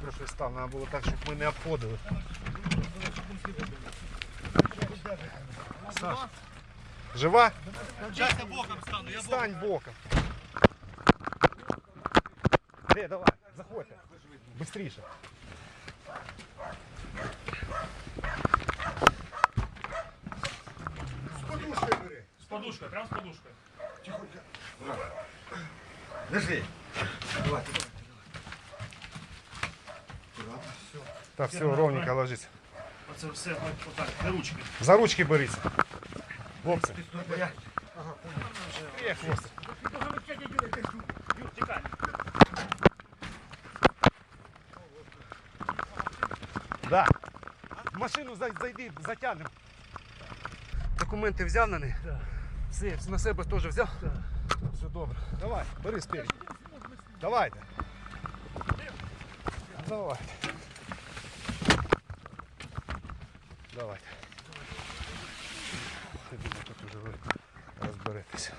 трохи став, треба було так, щоб ми не обходили. Саш, жива? Сейчас я боком стану, я Стань боком. Де, давай, заходьте. Быстріше. С подушкой, прям с подушкой. Держи. Так, все, ровненько ложись. Оце все, от, отак, за ручки. За ручки берись. Хлопці. Є, хлопці. Юр, тікай. Да. В машину зай- зайди, затягнемо. Документи взяв на них? Все, на себе теж взяв? Все добре. Давай, бери спереді. Давайте. Давайте. Давайте. Я думаю, тут ви розберетеся.